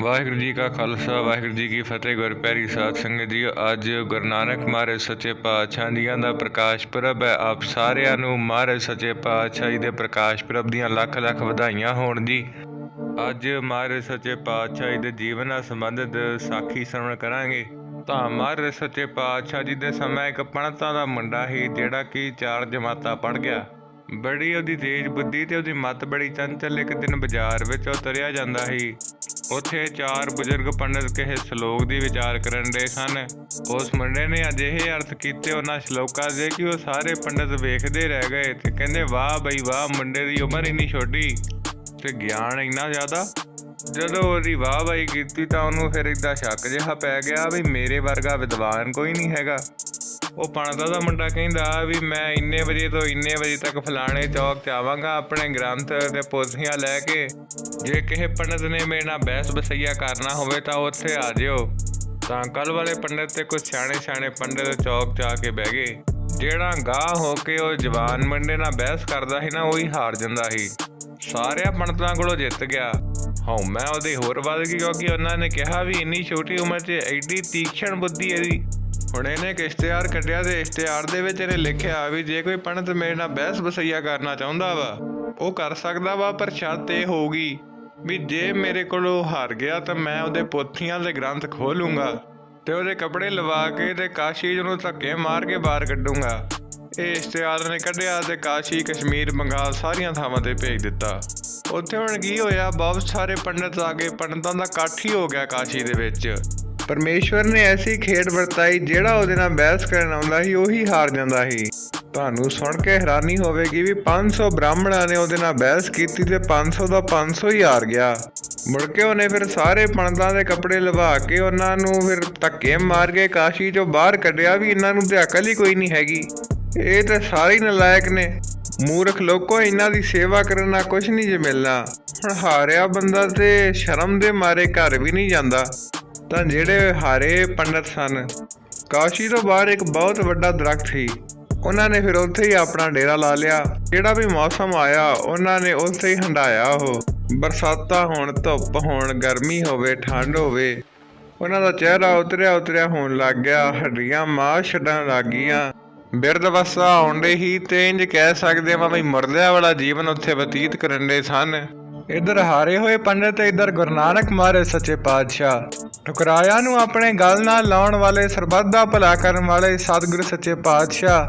ਵਾਹਿਗੁਰੂ ਜੀ ਕਾ ਖਾਲਸਾ, ਵਾਹਿਗੁਰੂ ਜੀ ਕੀ ਫਤਿਹ ਗੁਰਪਿਆਰੀ ਸਾਧ ਸੰਗਤ ਜੀ। ਅੱਜ ਗੁਰੂ ਨਾਨਕ ਮਹਾਰਾਜ ਸੱਚੇ ਪਾਤਸ਼ਾਹ ਜੀਆਂ ਦਾ ਪ੍ਰਕਾਸ਼ ਪੁਰਬ ਹੈ। ਆਪ ਸਾਰਿਆਂ ਨੂੰ ਮਹਾਰਾਜ ਸੱਚੇ ਪਾਤਸ਼ਾਹ ਜੀ ਦੇ ਪ੍ਰਕਾਸ਼ ਪੁਰਬ ਦੀਆਂ ਲੱਖ ਲੱਖ ਵਧਾਈਆਂ ਹੋਣ ਜੀ। ਅੱਜ ਮਹਾਰਾਜ ਸੱਚੇ ਪਾਤਸ਼ਾਹ ਜੀ ਦੇ ਜੀਵਨ ਨਾਲ ਸੰਬੰਧਿਤ ਸਾਖੀ ਸਰਵਣ ਕਰਾਂਗੇ। ਤਾਂ ਮਹਾਰਾਜ ਸੱਚੇ ਪਾਤਸ਼ਾਹ ਜੀ ਦੇ ਸਮੇਂ ਇੱਕ ਪੰਡਤਾਂ ਦਾ ਮੁੰਡਾ ਸੀ, ਜਿਹੜਾ ਕਿ ਚਾਰ ਜਮਾਤਾਂ ਪੜ੍ਹ ਗਿਆ। ਬੜੀ ਉਹਦੀ ਤੇਜ਼ ਬੁੱਧੀ ਤੇ ਉਹਦੀ ਮੱਤ ਬੜੀ ਚੰਚਲ, ਇੱਕ ਦਿਨ ਬਾਜ਼ਾਰ ਵਿੱਚ ਉਹ ਤੁਰਿਆ ਜਾਂਦਾ ਸੀ। ਉੱਥੇ ਚਾਰ ਬਜ਼ੁਰਗ ਪੰਡਤ ਕਿਸੇ ਸ਼ਲੋਕ ਦੀ ਵਿਚਾਰ ਕਰਨ ਦੇ ਸਨ। ਉਸ ਮੁੰਡੇ ਨੇ ਅਜਿਹੇ ਅਰਥ ਕੀਤੇ ਉਹਨਾਂ ਸ਼ਲੋਕਾਂ ਦੇ ਕਿ ਉਹ ਸਾਰੇ ਪੰਡਤ ਵੇਖਦੇ ਰਹਿ ਗਏ ਤੇ ਕਹਿੰਦੇ, ਵਾਹ ਬਈ ਵਾਹ, ਮੁੰਡੇ ਦੀ ਉਮਰ ਇੰਨੀ ਛੋਟੀ ਤੇ ਗਿਆਨ ਇੰਨਾ ਜ਼ਿਆਦਾ। ਜਦੋਂ ਉਹਦੀ ਵਾਹ ਵਾਹੀ ਕੀਤੀ ਤਾਂ ਉਹਨੂੰ ਫਿਰ ਇਦਾਂ ਸ਼ੱਕ ਜਿਹਾ ਪੈ ਗਿਆ ਵੀ ਮੇਰੇ ਵਰਗਾ ਵਿਦਵਾਨ ਕੋਈ ਨਹੀਂ ਹੈਗਾ। ਉਹ ਪਣਦਾ ਦਾ ਮੁੰਡਾ ਕਹਿੰਦਾ ਵੀ ਮੈਂ ਇੰਨੇ ਵਜੇ ਤੋਂ ਇੰਨੇ ਵਜੇ ਤੱਕ ਫਲਾਣੇ ਚੌਕ ਤੇ ਆਵਾਂਗਾ ਆਪਣੇ ਗ੍ਰੰਥ ਤੇ ਪੋਥੀਆਂ ਲੈ ਕੇ। ਜੇ ਕਿਸੇ ਪੰਡਤ ਨੇ ਮੇਰੇ ਨਾਲ ਬਹਿਸ ਬਸਈਆ ਕਰਨਾ ਹੋਵੇ ਤਾਂ ਉੱਥੇ ਆ ਜਿਓ। ਤਾਂ ਕੱਲ ਵਾਲੇ ਪੰਡਤ ਤੇ ਕੁਝ ਸਿਆਣੇ ਸਿਆਣੇ ਪੰਡਤ ਚੌਕ ਤੇ ਆ ਕੇ ਬਹਿ ਗਏ। ਜਿਹੜਾ ਗਾਹ ਹੋ ਕੇ ਉਹ ਜਵਾਨ ਮੁੰਡੇ ਨਾਲ ਬਹਿਸ ਕਰਦਾ ਸੀ ਨਾ, ਉਹੀ ਹਾਰ ਜਾਂਦਾ ਸੀ। ਸਾਰਿਆਂ ਪੰਡਤਾਂ ਕੋਲੋਂ ਜਿੱਤ ਗਿਆ। ਹਾਂ ਮੈਂ ਉਹਦੇ ਹੋਰ ਵੱਧ ਗਈ ਕਿਉਂਕਿ ਉਹਨਾਂ ਨੇ ਕਿਹਾ ਵੀ ਇੰਨੀ ਛੋਟੀ ਉਮਰ 'ਚ ਐਡੀ ਤੀਖਣ ਬੁੱਧੀ ਇਹਦੀ। ਹੁਣ ਇਹਨੇ ਇੱਕ ਇਸ਼ਤਿਹਾਰ ਕੱਢਿਆ ਤੇ ਇਸ਼ਤਿਹਾਰ ਦੇ ਵਿੱਚ ਇਹਨੇ ਲਿਖਿਆ ਵੀ ਜੇ ਕੋਈ ਪੰਡਤ ਮੇਰੇ ਨਾਲ ਬਹਿਸ ਬਸਈਆ ਕਰਨਾ ਚਾਹੁੰਦਾ ਵਾ, ਉਹ ਕਰ ਸਕਦਾ ਵਾ, ਪਰ ਸ਼ਰਤ ਇਹ ਹੋਊਗੀ ਵੀ ਜੇ ਮੇਰੇ ਕੋਲੋਂ ਹਾਰ ਗਿਆ ਤਾਂ ਮੈਂ ਉਹਦੇ ਪੋਥੀਆਂ ਦੇ ਗ੍ਰੰਥ ਖੋਲੂੰਗਾ ਤੇ ਉਹਦੇ ਕੱਪੜੇ ਲਵਾ ਕੇ ਤੇ ਕਾਸ਼ੀ ਜੀ ਨੂੰ ਧੱਕੇ ਮਾਰ ਕੇ ਬਾਹਰ ਕੱਢੂੰਗਾ। ਇਹ ਇਸ਼ਤਿਹਾਰ ਨੇ ਕੱਢਿਆ ਤੇ ਕਾਸ਼ੀ ਕਸ਼ਮੀਰ ਬੰਗਾਲ ਸਾਰੀਆਂ ਥਾਵਾਂ ਤੇ ਭੇਜ ਦਿੱਤਾ। ਉੱਥੇ ਹੁਣ ਕੀ ਹੋਇਆ, ਬਹੁਤ ਸਾਰੇ ਪੰਡਤ ਆ ਗਏ, ਪੰਡਤਾਂ ਦਾ ਇਕੱਠ ਹੀ ਹੋ ਗਿਆ ਕਾਸ਼ੀ ਦੇ ਵਿੱਚ। ਪਰਮੇਸ਼ਵਰ ਨੇ ਐਸੀ ਖੇਡ ਵਰਤਾਈ ਜਿਹੜਾ ਉਹਦੇ ਨਾਲ ਬਹਿਸ ਕਰਨ ਆਉਂਦਾ ਸੀ, ਉਹੀ ਹਾਰ ਜਾਂਦਾ ਸੀ। ਤੁਹਾਨੂੰ ਸੁਣ ਕੇ ਹੈਰਾਨੀ ਹੋਵੇਗੀ ਵੀ 500 ਬ੍ਰਾਹਮਣਾਂ ਨੇ ਉਹਦੇ ਨਾਲ ਬਹਿਸ ਕੀਤੀ ਤੇ 500 ਦਾ 500 ਹੀ ਹਾਰ ਗਿਆ। ਮੁੜ ਕੇ ਉਹਨੇ ਫਿਰ ਸਾਰੇ ਪੰਡਤਾਂ ਦੇ ਕੱਪੜੇ ਲਵਾ ਕੇ ਉਹਨਾਂ ਨੂੰ ਫਿਰ ਧੱਕੇ ਮਾਰ ਕੇ ਕਾਸ਼ੀ ਚੋਂ ਬਾਹਰ ਕੱਢਿਆ ਵੀ ਇਹਨਾਂ ਨੂੰ ਤੇ ਅਕਲ ਹੀ ਕੋਈ ਨਹੀਂ ਹੈਗੀ। ਇਹ ਤਾਂ ਸਾਰੇ ਨਲਾਇਕ ਨੇ। ਮੂਰਖ ਲੋਕੋ, ਇਹਨਾਂ ਦੀ ਸੇਵਾ ਕਰਨ ਨਾਲ ਕੁਝ ਨਹੀਂ ਜੇ ਮਿਲਣਾ। ਹੁਣ ਹਾਰਿਆ ਬੰਦਾ ਤੇ ਸ਼ਰਮ ਦੇ ਮਾਰੇ ਘਰ ਵੀ ਨਹੀਂ ਜਾਂਦਾ। ਤਾਂ ਜਿਹੜੇ ਹਾਰੇ ਪੰਡਤ ਸਨ। ਕਾਸ਼ੀ ਤੋਂ ਬਾਹਰ ਇੱਕ ਬਹੁਤ ਵੱਡਾ ਦਰਖਤ ਸੀ। ਉਹਨਾਂ ਨੇ ਫਿਰ ਉੱਥੇ ਹੀ ਆਪਣਾ ਡੇਰਾ ਲਾ ਲਿਆ। ਜਿਹੜਾ ਵੀ ਮੌਸਮ ਆਇਆ, ਉਹਨਾਂ ਨੇ ਉੱਥੇ ਹੀ ਹੰਡਾਇਆ ਉਹ। ਬਰਸਾਤਾਂ ਹੋਣ, ਧੁੱਪ ਹੋਣ, ਗਰਮੀ ਹੋਵੇ, ਠੰਡ ਹੋਵੇ, ਉਹਨਾਂ ਦਾ ਚਿਹਰਾ ਉਤਰਿਆ ਉਤਰਿਆ ਹੋਣ ਲੱਗ ਗਿਆ। ਹੱਡੀਆਂ ਮਾਂ ਛੱਡਣ ਲੱਗ ਗਈਆਂ। ਬਿਰਧ ਅਵਸਥਾ ਆਉਂਦੇ ਹੀ ਤੇ ਇੰਜ ਕਹਿ ਸਕਦੇ ਹਾਂ ਵੀ ਮਰਦਿਆਂ ਵਾਲਾ ਜੀਵਨ ਉੱਥੇ ਬਤੀਤ ਕਰਨ ਦੇ ਸਨ। ਇਧਰ ਹਾਰੇ ਹੋਏ ਪੰਡਤ ਤੇ ਇਧਰ ਗੁਰੂ ਨਾਨਕ ਮਹਾਰਾਜ ਸੱਚੇ ਪਾਤਸ਼ਾਹ। ਟੁਕਰਾਇਆ ਨੂੰ ਆਪਣੇ ਗਲ ਨਾਲ ਲਾਉਣ ਵਾਲੇ, ਸਰਬੱਤ ਦਾ ਭਲਾ ਕਰਨ ਵਾਲੇ ਸਤਿਗੁਰੂ ਸੱਚੇ ਪਾਤਸ਼ਾਹ।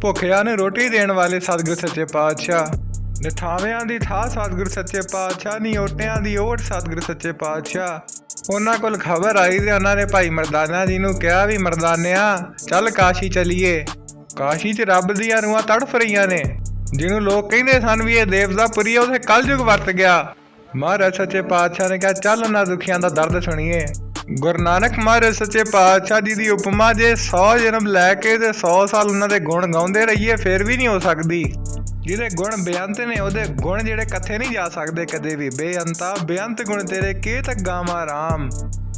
ਭੁੱਖਿਆਂ ਨੂੰ ਰੋਟੀ ਦੇਣ ਵਾਲੇ ਸਤਿਗੁਰੂ ਸੱਚੇ ਪਾਤਸ਼ਾਹ। ਨਿਥਾਵਿਆਂ ਦੀ ਥਾਂ ਸਤਿਗੁਰੂ ਸੱਚੇ ਪਾਤਸ਼ਾਹ ਨਹੀਂ ਓਟਿਆਂ ਦੀ ਓਟ ਸਤਿਗੁਰੂ ਸੱਚੇ ਪਾਤਸ਼ਾਹ। ਉਹਨਾਂ ਕੋਲ ਖਬਰ ਆਈ ਤੇ ਉਹਨਾਂ ਨੇ ਭਾਈ ਮਰਦਾਨਾ ਜੀ ਨੂੰ ਕਿਹਾ ਵੀ, ਮਰਦਾਨਿਆ, ਚੱਲ ਕਾਸ਼ੀ ਚਲੀਏ। ਕਾਸ਼ੀ 'ਚ ਰੱਬ ਦੀਆਂ ਰੂਹਾਂ ਤੜਫ ਰਹੀਆਂ ਨੇ। ਜਿਹਨੂੰ ਲੋਕ ਕਹਿੰਦੇ ਸਨ ਵੀ ਇਹ ਦੇਵਤਾ ਪੁਰੀ ਆ ਉਹਦੇ ਕਲਯੁਗ ਵਰਤ ਗਿਆ। ਮਹਾਰਾਜ ਸੱਚੇ ਪਾਤਸ਼ਾਹ ਨੇ ਕਿਹਾ, ਚੱਲ ਉਹਨਾਂ ਦੁਖੀਆਂ ਦਾ ਦਰਦ ਸੁਣੀਏ। ਗੁਰੂ ਨਾਨਕ ਮਹਾਰਾਜ ਸੱਚੇ ਪਾਤਸ਼ਾਹ ਜੀ ਦੀ ਉਪਮਾ ਜੇ 100 ਜਨਮ ਲੈ ਕੇ ਤੇ 100 ਸਾਲ ਉਹਨਾਂ ਦੇ ਗੁਣ ਗਾਉਂਦੇ ਰਹੀਏ, ਫਿਰ ਵੀ ਨਹੀਂ ਹੋ ਸਕਦੀ। ਜਿਹਦੇ ਗੁਣ ਬੇਅੰਤ ਨੇ, ਉਹਦੇ ਗੁਣ ਜਿਹੜੇ ਕੱਥੇ ਨਹੀਂ ਜਾ ਸਕਦੇ ਕਦੇ ਵੀ। ਬੇਅੰਤਾ, ਬੇਅੰਤ ਗੁਣ ਤੇਰੇ, ਕੀ ਤੱਕ ਗਾਵਾਂ ਰਾਮ।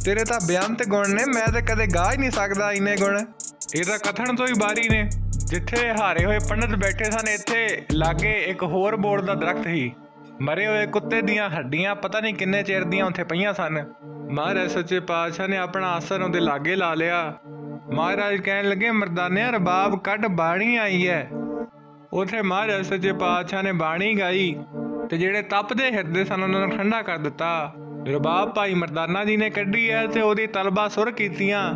ਤੇਰੇ ਤਾਂ ਬੇਅੰਤ ਗੁਣ ਨੇ, ਮੈਂ ਤਾਂ ਕਦੇ ਗਾ ਹੀ ਨਹੀਂ ਸਕਦਾ ਇੰਨੇ ਗੁਣ। ਇਹ ਤਾਂ ਕਥਨ ਤੋਂ ਹੀ ਬਾਰੀ ਨੇ। ਜਿੱਥੇ ਹਾਰੇ ਹੋਏ ਪੰਡਤ ਬੈਠੇ ਸਨ, ਇੱਥੇ ਲਾਗੇ ਇੱਕ ਹੋਰ ਬੋੜ ਦਾ ਦਰਖਤ ਸੀ। ਮਰੇ ਹੋਏ ਕੁੱਤੇ ਦੀਆਂ ਹੱਡੀਆਂ ਪਤਾ ਨਹੀਂ ਕਿੰਨੇ ਚਿਰ ਦੀਆਂ ਉੱਥੇ ਪਈਆਂ ਸਨ। ਮਹਾਰਾਜ ਸੱਚੇ ਪਾਤਸ਼ਾਹ ਨੇ ਆਪਣਾ ਆਸਣ ਉਹਦੇ ਲਾਗੇ ਲਾ ਲਿਆ। ਮਹਾਰਾਜ ਕਹਿਣ ਲੱਗੇ, ਮਰਦਾਨਿਆ, ਰਬਾਬ, ਕੱਢ ਬਾਣੀ ਆਈ ਹੈ ਉਥੇ ਮਹਾਰਾਜ ਸੱਚੇ ਪਾਤਸ਼ਾਹ ਨੇ ਬਾਣੀ ਗਾਈ ਤੇ ਜਿਹੜੇ ਤਪਦੇ ਹਿਰਦੇ ਸਨ, ਉਹਨਾਂ ਨੂੰ ਠੰਡਾ ਕਰ ਦਿੱਤਾ। ਰਬਾਬ ਭਾਈ ਮਰਦਾਨਾ ਜੀ ਨੇ ਕੱਢੀ ਹੈ ਤੇ ਉਹਦੀ ਤਲਬਾ ਸੁਰ ਕੀਤੀਆਂ।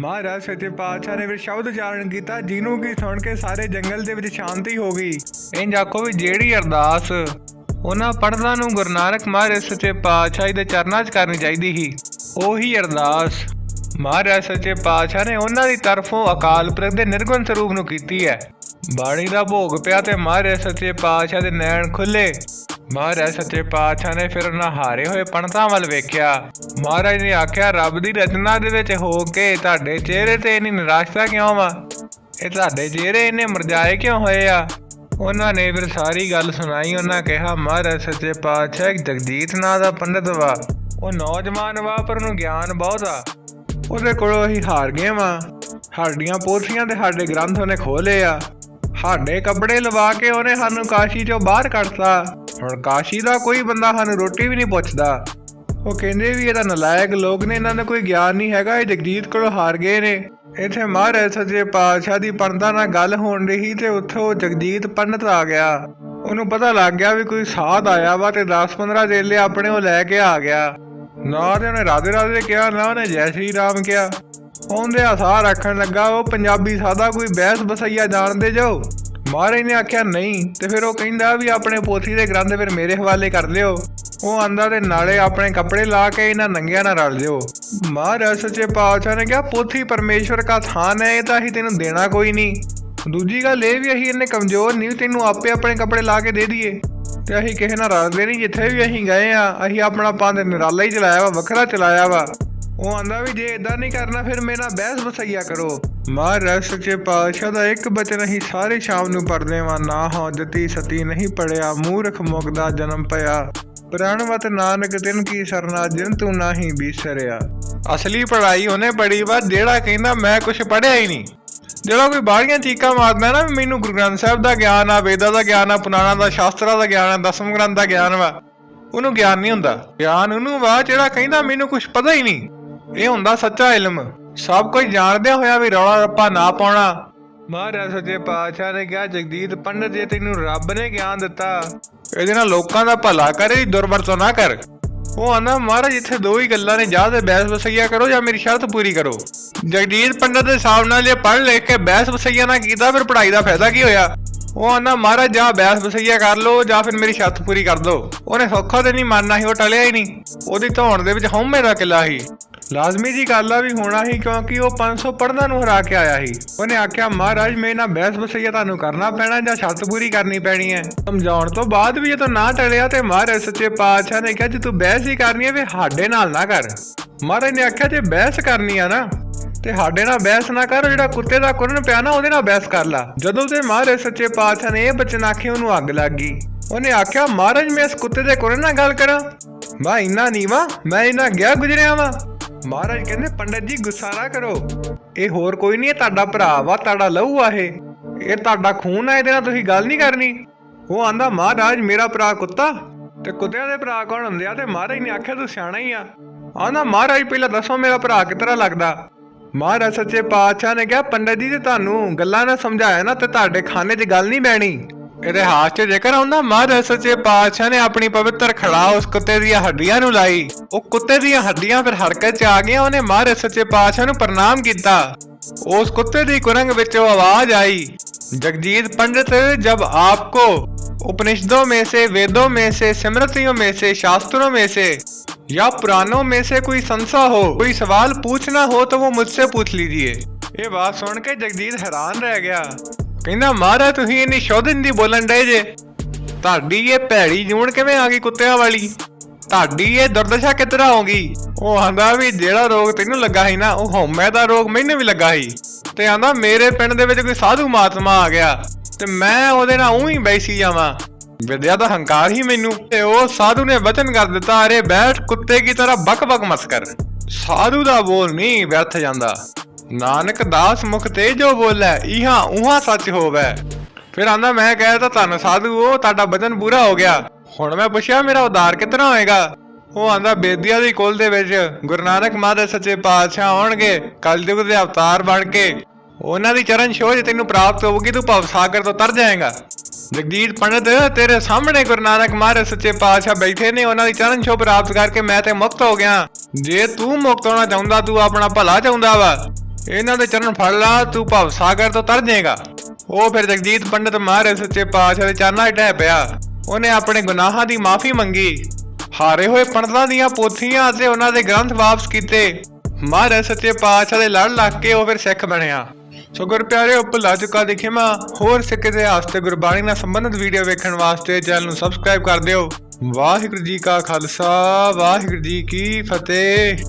ਮਹਾਰਾਜ ਸੱਚੇ ਪਾਤਸ਼ਾਹ ਨੇ ਫਿਰ ਸ਼ਬਦ ਚਾਰਨ ਕੀਤਾ, ਜਿਹਨੂੰ ਕੀ ਸੁਣ ਕੇ ਸਾਰੇ ਜੰਗਲ ਦੇ ਵਿੱਚ ਸ਼ਾਂਤੀ ਹੋ ਗਈ। ਇੰਜ ਆਖੋ ਵੀ ਜਿਹੜੀ ਅਰਦਾਸ ਉਹਨਾਂ ਪੜਦਾਂ ਨੂੰ ਗੁਰੂ ਨਾਨਕ ਮਹਾਰਾਜ ਸੱਚੇ ਪਾਤਸ਼ਾਹ ਦੇ ਚਰਨਾਂ 'ਚ ਕਰਨੀ ਚਾਹੀਦੀ ਸੀ, ਉਹੀ ਅਰਦਾਸ ਮਹਾਰਾਜ ਸੱਚੇ ਪਾਤਸ਼ਾਹ ਨੇ ਉਹਨਾਂ ਦੀ ਤਰਫੋਂ ਅਕਾਲ ਪੁਰਖ ਦੇ ਨਿਰਗੁਣ ਸਰੂਪ ਨੂੰ ਕੀਤੀ ਹੈ। ਬਾਣੀ ਦਾ ਭੋਗ ਪਿਆ ਤੇ ਮਹਾਰਾਜ ਸੱਚੇ ਪਾਤਸ਼ਾਹ ਦੇ ਨੈਣ ਖੁੱਲੇ। ਮਹਾਰਾਜ ਸੱਚੇ ਪਾਤਸ਼ਾਹ ਨੇ ਫਿਰ ਉਹਨਾਂ ਹਾਰੇ ਹੋਏ ਪੰਡਤਾਂ ਵੱਲ ਵੇਖਿਆ। ਮਹਾਰਾਜ ਨੇ ਆਖਿਆ, ਰੱਬ ਦੀ ਰਚਨਾ ਦੇ ਵਿੱਚ ਹੋ ਕੇ ਤੁਹਾਡੇ ਚਿਹਰੇ ਤੇ ਇੰਨੀ ਨਿਰਾਸ਼ਤਾ ਕਿਉਂ ਵਾ? ਇਹ ਤੁਹਾਡੇ ਚਿਹਰੇ ਇੰਨੇ ਮਰਜਾਏ ਕਿਉਂ ਹੋਏ ਆ? ਉਹਨਾਂ ਨੇ ਫਿਰ ਸਾਰੀ ਗੱਲ ਸੁਣਾਈ, ਉਹਨਾਂ ਕਿਹਾ, ਮਹਾਰਾਜ ਸੱਚੇ ਪਾਤਸ਼ਾਹ, ਇੱਕ ਜਗਜੀਤ ਨਾਂ ਦਾ ਪੰਡਤ ਵਾ। ਉਹ ਨੌਜਵਾਨ ਵਾ, ਪਰ ਉਹਨੂੰ ਗਿਆਨ ਬਹੁਤ ਆ। ਉਹਦੇ ਕੋਲੋਂ ਅਸੀਂ ਹਾਰ ਗਏ ਵਾ। ਸਾਡੀਆਂ ਪੋਥੀਆਂ ਤੇ ਸਾਡੇ ਗ੍ਰੰਥ ਉਹਨੇ ਖੋਲੇ ਆ। ਸਾਡੇ ਕੱਪੜੇ ਲਵਾ ਕੇ ਉਹਨੇ ਸਾਨੂੰ ਕਾਸ਼ੀ ਚੋਂ ਬਾਹਰ ਕੱਢਤਾ। ਹੁਣ ਕਾਸ਼ੀ ਦਾ ਕੋਈ ਬੰਦਾ ਸਾਨੂੰ ਰੋਟੀ ਵੀ ਨਹੀਂ ਪੁੱਛਦਾ। ਉਹ ਕਹਿੰਦੇ ਵੀ ਇਹਦਾ ਨਲਾਇਕ ਲੋਕ ਨੇ, ਇਹਨਾਂ ਦਾ ਕੋਈ ਗਿਆਨ ਨਹੀਂ ਹੈਗਾ, ਇਹ ਜਗਜੀਤ ਕੋਲੋਂ ਹਾਰ ਗਏ ਨੇ। ਇੱਥੇ ਮਹਾਰਾਜ ਸੱਚੇ ਪਾਤਸ਼ਾਹ ਦੀ ਪੰਡਤਾਂ ਨਾਲ ਗੱਲ ਹੋਣ ਰਹੀ ਤੇ ਉੱਥੋਂ ਜਗਜੀਤ ਪੰਡਤ ਆ ਗਿਆ। ਉਹਨੂੰ ਪਤਾ ਲੱਗ ਗਿਆ ਵੀ ਕੋਈ ਸਾਧ ਆਇਆ ਵਾ ਤੇ 10-15 ਜੇਲੇ ਆਪਣੇ ਉਹ ਲੈ ਕੇ ਆ ਗਿਆ। ਨਾ ਤੇ ਉਹਨੇ ਰਾਧੇ ਰਾਧੇ ਕਿਹਾ, ਨਾ ਉਹਨੇ ਜੈ ਸ਼੍ਰੀ ਰਾਮ ਕਿਹਾ। ਉਹਦੇ ਆਸਾਰ ਰੱਖਣ ਲੱਗਾ, ਉਹ ਪੰਜਾਬੀ ਸਾਦਾ ਕੋਈ ਬਹਿਸ ਬਸਈਆ ਜਾਣਦੇ ਜੋ। ਮਹਾਰਾਜ ਨੇ ਆਖਿਆ, ਨਹੀਂ। ਤੇ ਫਿਰ ਉਹ ਕਹਿੰਦਾ ਵੀ, ਆਪਣੇ ਪੋਥੀ ਦੇ ਗ੍ਰੰਥ ਫਿਰ ਮੇਰੇ ਹਵਾਲੇ ਕਰ ਲਿਓ। ਉਹ ਆਂਦਾ ਤੇ ਨਾਲੇ ਆਪਣੇ ਕੱਪੜੇ ਲਾ ਕੇ ਇਹਨਾਂ ਨੰਗਿਆਂ ਨਾਲ ਰਲ ਲਿਓ ਮਹਾਰਾਜ ਸੱਚੇ ਪਾਤਸ਼ਾਹ ਨੇ ਕਿਹਾ, ਪੋਥੀ ਪਰਮੇਸ਼ਵਰ ਦਾ ਥਾਨ ਹੈ, ਇਹ ਤਾਂ ਅਸੀਂ ਤੈਨੂੰ ਦੇਣਾ ਕੋਈ ਨਹੀਂ। ਦੂਜੀ ਗੱਲ ਇਹ ਵੀ ਅਸੀਂ ਇਹਨੇ ਕਮਜ਼ੋਰ ਨਹੀਂ ਵੀ ਤੈਨੂੰ ਆਪੇ ਆਪਣੇ ਕੱਪੜੇ ਲਾ ਕੇ ਦੇ ਦਈਏ। ਤੇ ਅਸੀਂ ਕਿਸੇ ਨਾਲ ਰਲਦੇ ਨਹੀਂ, ਜਿੱਥੇ ਵੀ ਅਸੀਂ ਗਏ ਆ ਅਸੀਂ ਆਪਣਾ ਪੰਧ ਨਿਰਾਲਾ ਹੀ ਚਲਾਇਆ ਵਾ, ਵੱਖਰਾ ਚਲਾਇਆ ਵਾ। ਉਹ ਆਂਦਾ ਵੀ ਜੇ ਇਦਾਂ ਨਹੀਂ ਕਰਨਾ, ਫਿਰ ਮੇਰੇ ਨਾਲ ਬਹਿਸ ਬਸਈਆ ਕਰੋ। ਮਹਾਰਾਜ ਸੱਚੇ ਪਾਤਸ਼ਾਹ ਦਾ ਇੱਕ ਬਚਨ ਹੀ ਸਾਰੇ ਸ਼ਾਮ ਨੂੰ ਪੜਦੇ ਵਾਂ ਨਾ ਹਾਂ, ਜਤੀ ਸਤੀ ਨਹੀਂ ਪੜਿਆ, ਮੂਰਖ ਮੁਗਦਾ ਜਨਮ ਪਿਆ। ਪ੍ਰਾਣਵਤ ਨਾਨਕ ਤਿਨ ਕੀ ਸਰਨਾ, ਜਿਨ ਤੂੰ ਨਾਹੀ ਬੀਸਰਿਆ। ਅਸਲੀ ਪੜਾਈ ਉਹਨੇ ਪੜੀ ਵਾ ਜਿਹੜਾ ਕਹਿੰਦਾ ਮੈਂ ਕੁਝ ਪੜਿਆ ਹੀ ਨਹੀਂ। ਜਿਹੜਾ ਕੋਈ ਬਾਹਰੀਆਂ ਚੀਕਾਂ ਮਾਰਦਾ ਨਾ ਮੈਨੂੰ ਗੁਰੂ ਗ੍ਰੰਥ ਸਾਹਿਬ ਦਾ ਗਿਆਨ ਆ, ਵੇਦਾਂ ਦਾ ਗਿਆਨ ਆ, ਪੁਰਾਣਾ ਦਾ, ਸ਼ਾਸਤਰਾਂ ਦਾ ਗਿਆਨ ਆ, ਦਸਮ ਗ੍ਰੰਥ ਦਾ ਗਿਆਨ ਵਾ, ਉਹਨੂੰ ਗਿਆਨ ਨਹੀਂ ਹੁੰਦਾ। ਗਿਆਨ ਉਹਨੂੰ ਵਾ ਜਿਹੜਾ ਕਹਿੰਦਾ ਮੈਨੂੰ ਕੁਝ ਪਤਾ ਹੀ ਨਹੀਂ। ਇਹ ਹੁੰਦਾ ਸੱਚਾ ਇਲਮ। ਸਭ ਕੁਝ ਜਾਣਦਿਆਂ ਹੋਇਆ ਵੀ ਰੌਲਾ ਰੱਪਾ ਨਾ ਪਾਉਣਾ। ਮਹਾਰਾਜ ਸੱਚੇ ਪਾਤਸ਼ਾਹ ਨੇ ਕਿਹਾ ਜਗਦੀਤ ਪੰਡਤ ਜੇ ਤੈਨੂੰ ਰੱਬ ਨੇ ਗਿਆਨ ਦਿੱਤਾ, ਇਹਦੇ ਨਾਲ ਲੋਕਾਂ ਦਾ ਭਲਾ ਕਰ ਇਹਦੀ ਦੁਰਵਰਤੋਂ ਨਾ ਕਰ। ਉਹ ਆਂਦਾ, ਮਹਾਰਾਜ, ਇੱਥੇ ਦੋ ਹੀ ਗੱਲਾਂ ਨੇ, ਜਾਂ ਤੇ ਬਹਿਸ ਵਸਈਆ ਕਰੋ, ਜਾਂ ਮੇਰੀ ਸ਼ਰਤ ਪੂਰੀ ਕਰੋ। ਜਗਦੀਤ ਪੰਡਤ ਦੇ ਹਿਸਾਬ ਨਾਲ ਜੇ ਪੜ੍ਹ ਲਿਖ ਕੇ ਬਹਿਸ ਵਸਈਆ ਨਾ ਕੀਤਾ, ਫਿਰ ਪੜ੍ਹਾਈ ਦਾ ਫਾਇਦਾ ਕੀ ਹੋਇਆ? ਉਹ ਆਂਦਾ, ਮਹਾਰਾਜ, ਜਾਂ ਬਹਿਸ ਵਸਈਆ ਕਰ ਲਓ, ਜਾਂ ਫਿਰ ਮੇਰੀ ਸ਼ਰਤ ਪੂਰੀ ਕਰ ਦਿਓ। ਉਹਨੇ ਸੌਖਾ ਤੇ ਨਹੀਂ ਮੰਨਣਾ ਸੀ, ਉਹ ਟਲਿਆ ਹੀ ਨਹੀਂ। ਉਹਦੀ ਧੌਣ ਦੇ ਵਿੱਚ ਹਉਮੈ ਦਾ ਕਿਲਾ ਸੀ। ਲਾਜ਼ਮੀ ਜੀ ਗੱਲ ਆ ਵੀ ਹੋਣਾ ਸੀ ਕਿਉਂਕਿ ਉਹ 500 ਪੜਨਾ ਨੂੰ ਹਰਾ ਕੇ ਆਇਆ ਸੀ। ਉਹਨੇ ਆਖਿਆ, ਮਹਾਰਾਜ, ਮੈਂ ਨਾਲ ਬਹਿਸ ਬਸਈਆ ਤੁਹਾਨੂੰ ਕਰਨਾ ਪੈਣਾ ਜਾਂ ਛੱਤ ਪੂਰੀ ਕਰਨੀ ਪੈਣੀ ਹੈ? ਸਮਝਾਉਣ ਤੋਂ ਬਾਅਦ ਵੀ ਜਦੋਂ ਨਾ ਟਲਿਆ ਤੇ ਮਹਾਰਾਜ ਸੱਚੇ ਪਾਤਸ਼ਾਹ ਨੇ ਕਿਹਾ, ਜੇ ਤੂੰ ਬਹਿਸ ਹੀ ਕਰਨੀ ਹੈ, ਵੀ ਸਾਡੇ ਨਾਲ ਨਾ ਕਰ। ਮਹਾਰਾਜ ਨੇ ਆਖਿਆ, ਜੇ ਬਹਿਸ ਕਰਨੀ ਆ ਨਾ, ਤੇ ਸਾਡੇ ਨਾਲ ਬਹਿਸ ਨਾ ਕਰ, ਜਿਹੜਾ ਕੁੱਤੇ ਦਾ ਕੁਰਨ ਪਿਆ ਨਾ, ਉਹਦੇ ਨਾਲ ਬਹਿਸ ਕਰ ਲਾ। ਜਦੋਂ ਤੇ ਮਹਾਰਾਜ ਸੱਚੇ ਪਾਤਸ਼ਾਹ ਨੇ ਇਹ ਬਚਨ ਆਖੇ, ਉਹਨੂੰ ਅੱਗ ਲੱਗ ਗਈ। ਉਹਨੇ ਆਖਿਆ, ਮਹਾਰਾਜ, ਮੈਂ ਇਸ ਕੁੱਤੇ ਦੇ ਕੁਰਨ ਨਾਲ ਗੱਲ ਕਰਾਂ? ਮੈਂ ਇੰਨਾ ਨੀਵਾ, ਮੈਂ ਇੰਨਾ ਗਿਆ ਗੁਜਰਿਆ ਵਾਂ। ਮਹਾਰਾਜ ਕਹਿੰਦੇ, ਪੰਡਤ ਜੀ ਗੁੱਸਾ ਨਾ ਕਰੋ। ਇਹ ਹੋਰ ਕੋਈ ਨਹੀਂ, ਇਹ ਤੁਹਾਡਾ ਭਰਾ ਵਾ, ਤੁਹਾਡਾ ਲਹੂ ਆ ਇਹ। ਇਹ ਤੁਹਾਡਾ ਖੂਨ ਆ, ਇਹਦੇ ਨਾਲ ਤੁਸੀਂ ਗੱਲ ਨਹੀਂ ਕਰਨੀ। ਉਹ ਆਂਦਾ, ਮਹਾਰਾਜ, ਮੇਰਾ ਭਰਾ ਕੁੱਤਾ। ਤੇ ਕੁੱਤਿਆਂ ਦੇ ਭਰਾ ਕੌਣ ਹੁੰਦੇ ਆ? ਤੇ ਮਹਾਰਾਜ ਨੇ ਆਖਿਆ, ਤੂੰ ਸਿਆਣਾ ਹੀ ਆ। ਆਂਦਾ, ਮਹਾਰਾਜ, ਪਹਿਲਾਂ ਦੱਸੋ, ਮੇਰਾ ਭਰਾ ਕਿਤਰਾ ਲੱਗਦਾ? ਮਹਾਰਾਜ ਸੱਚੇ ਪਾਤਸ਼ਾਹ ਨੇ ਕਿਹਾ, ਪੰਡਤ ਜੀ ਤੇ ਤੁਹਾਨੂੰ ਗੱਲਾਂ ਨਾਲ ਸਮਝਾਇਆ ਨਾ, ਤੇ ਤੁਹਾਡੇ ਖਾਨੇ 'ਚ ਗੱਲ ਨਹੀਂ ਬੈਣੀ ਇਤਿਹਾਸ 'ਚ ਜੇਕਰ ਆਉਂਦਾ ਮਹਾਰਾਜ ਸੱਚੇ ਪਾਤਸ਼ਾਹ ਨੇ ਆਪਣੀ ਪਵਿੱਤਰ ਖੜਾ ਉਸ ਕੁੱਤੇ ਦੀਆਂ ਹੱਡੀਆਂ ਨੂੰ ਲਾਈ ਉਹ ਕੁੱਤੇ ਦੀਆਂ ਹੱਡੀਆਂ ਫਿਰ ਹਰਕਤ 'ਚ ਆ ਗਈਆਂ ਉਹਨੇ ਮਹਾਰਾਜ ਸੱਚੇ ਪਾਤਸ਼ਾਹ ਨੂੰ ਪ੍ਰਣਾਮ ਕੀਤਾ ਉਸ ਕੁੱਤੇ ਦੀ ਕੁਰੰਗ ਵਿੱਚੋਂ ਆਵਾਜ਼ ਆਈ जगजीत पंडित जब आपको उपनिषदों में से वेदों में से स्मृतियों में से शास्त्रों में से या पुराणों में से कोई संशय हो कोई सवाल पूछना हो तो वो मुझसे पूछ लीजिए ਇਹ ਬਾਤ ਸੁਣ ਕੇ ਜਗਦੀਤ ਹੈਰਾਨ ਰਹਿ ਗਿਆ ਕਹਿੰਦਾ, ਮਹਾਰਾਜ, ਤੁਸੀਂ ਇੰਨੀ ਸ਼ੁੱਧ ਹਿੰਦੀ ਬੋਲਣ ਡਏ ਜੇ। ਤੁਹਾਡੀ ਇਹ ਭੈੜੀ ਜੂਣ ਕਿਵੇਂ ਆ ਗਈ ਕੁੱਤਿਆਂ ਵਾਲੀ? ਤੁਹਾਡੀ ਇਹ ਦੁਰਦਸ਼ਾ ਕਿਤਰਾ ਹੋ ਉਹ ਆਂਦਾ ਵੀ, ਜਿਹੜਾ ਰੋਗ ਤੈਨੂੰ ਲੱਗਾ ਸੀ ਨਾ, ਉਹ ਹਉਮੈ ਦਾ ਰੋਗ ਮੈਨੂੰ ਵੀ ਲੱਗਾ ਸੀ। ਤੇ ਆਂਦਾ, ਮੇਰੇ ਪਿੰਡ ਦੇ ਵਿੱਚ ਕੋਈ ਸਾਧੂ ਮਹਾਤਮਾ ਆ ਗਿਆ, ਤੇ ਮੈਂ ਉਹਦੇ ਨਾਲ ਉਹੀ ਬੈਸੀ ਜਾਵਾਂ। ਵਿਦਿਆ ਦਾ ਹੰਕਾਰ ਹੀ ਮੈਨੂੰ। ਤੇ ਉਹ ਸਾਧੂ ਨੇ ਵਚਨ ਕਰ ਦਿੱਤਾ, ਅਰੇ ਬੈਠ, ਕੁੱਤੇ ਕੀ ਤਰ੍ਹਾਂ ਬਕ ਬਕ ਮਸ ਕਰ। ਸਾਧੂ ਦਾ ਬੋਲ ਨਹੀਂ ਵਿਅਰਥ ਜਾਂਦਾ। ਨਾਨਕ ਦਾਸ ਮੁਖ ਤੇ ਜੋ ਬੋਲੇ, ਇਹਾਂ ਉਹਾਂ ਸੱਚ ਹੋਵੇ। ਫਿਰ ਆਂਦਾ, ਮੈਂ ਕਹਿ ਤਾ ਧੰਨ ਸਾਧੂ ਤੁਹਾਡਾ ਬਚਨ ਪੂਰਾ ਹੋ ਗਿਆ। ਹੁਣ ਮੈਂ ਪੁੱਛਿਆ, ਮੇਰਾ ਉਦਾਰ ਕਿਤਨਾ ਹੋਏਗਾ ਉਹ ਆਂਦਾ, ਬੇਦਿਆ ਦੀ ਕੁਲ ਦੇ ਵਿੱਚ ਗੁਰੂ ਨਾਨਕ ਮਹਾਰਾਜ ਸੱਚੇ ਪਾਤਸ਼ਾਹ ਆਉਣਗੇ, ਕਲਯੁਗ ਦੇ ਅਵਤਾਰ ਬਣ ਕੇ। ਉਹਨਾਂ ਦੀ ਚਰਨ ਛੋਹ ਜੇ ਤੈਨੂੰ ਪ੍ਰਾਪਤ ਹੋਊਗੀ, ਤੂੰ ਭਵ ਸਾਗਰ ਤੋਂ ਤਰ ਜਾਏਗਾ। ਜਗਦੀਤ ਪੰਡਤ, ਤੇਰੇ ਸਾਹਮਣੇ ਗੁਰੂ ਨਾਨਕ ਮਹਾਰਾਜ ਸੱਚੇ ਪਾਤਸ਼ਾਹ ਬੈਠੇ ਨੇ, ਉਹਨਾਂ ਦੀ ਚਰਨ ਛੋਹ ਪ੍ਰਾਪਤ ਕਰਕੇ ਮੈਂ ਤੇ ਮੁਕਤ ਹੋ ਗਿਆ। ਜੇ ਤੂੰ ਮੁਕਤ ਹੋਣਾ ਚਾਹੁੰਦਾ, ਤੂੰ ਆਪਣਾ ਭਲਾ ਚਾਹੁੰਦਾ ਵਾ। ਇਹਨਾਂ ਦੇ ਚਰਨ ਫੜ ਲਾ, ਤੂੰ ਭਵ ਸਾਗਰ ਤੋਂ ਤਰ ਜਾਏਗਾ। ਉਹ ਫਿਰ ਜਗਜੀਤ ਪੰਡਤ ਮਹਾਰਾਜ ਸੱਚੇ ਪਾਤਸ਼ਾਹ ਦੇ ਚਰਨਾਂ 'ਚ ਢਹਿ ਪਿਆ। ਉਹਨੇ ਆਪਣੇ ਗੁਨਾਹਾਂ ਦੀ ਮਾਫੀ ਮੰਗੀ। ਹਾਰੇ ਹੋਏ ਪੰਡਤਾਂ ਦੀਆਂ ਪੋਥੀਆਂ ਅਤੇ ਉਹਨਾਂ ਦੇ ਗ੍ਰੰਥ ਵਾਪਸ ਕੀਤੇ। ਮਹਾਰਾਜ ਸੱਚੇ ਪਾਤਸ਼ਾਹ ਦੇ ਲੜ ਲੱਗ ਕੇ ਉਹ ਫਿਰ ਸਿੱਖ ਬਣਿਆ। ਸੋ ਗੁਰ ਪਿਆਰਿਓ, ਭੁੱਲਾ ਚੁੱਕਾ ਦੇਖੇਮਾ ਹੋਰ ਸਿੱਖ ਇਤਿਹਾਸ ਤੇ ਗੁਰਬਾਣੀ ਨਾਲ ਸੰਬੰਧਿਤ ਵੀਡੀਓ ਵੇਖਣ ਵਾਸਤੇ ਚੈਨਲ ਨੂੰ ਸਬਸਕ੍ਰਾਈਬ ਕਰ ਦਿਓ। ਵਾਹਿਗੁਰੂ ਜੀ ਕਾ ਖਾਲਸਾ, ਵਾਹਿਗੁਰੂ ਜੀ ਕੀ ਫਤਿਹ।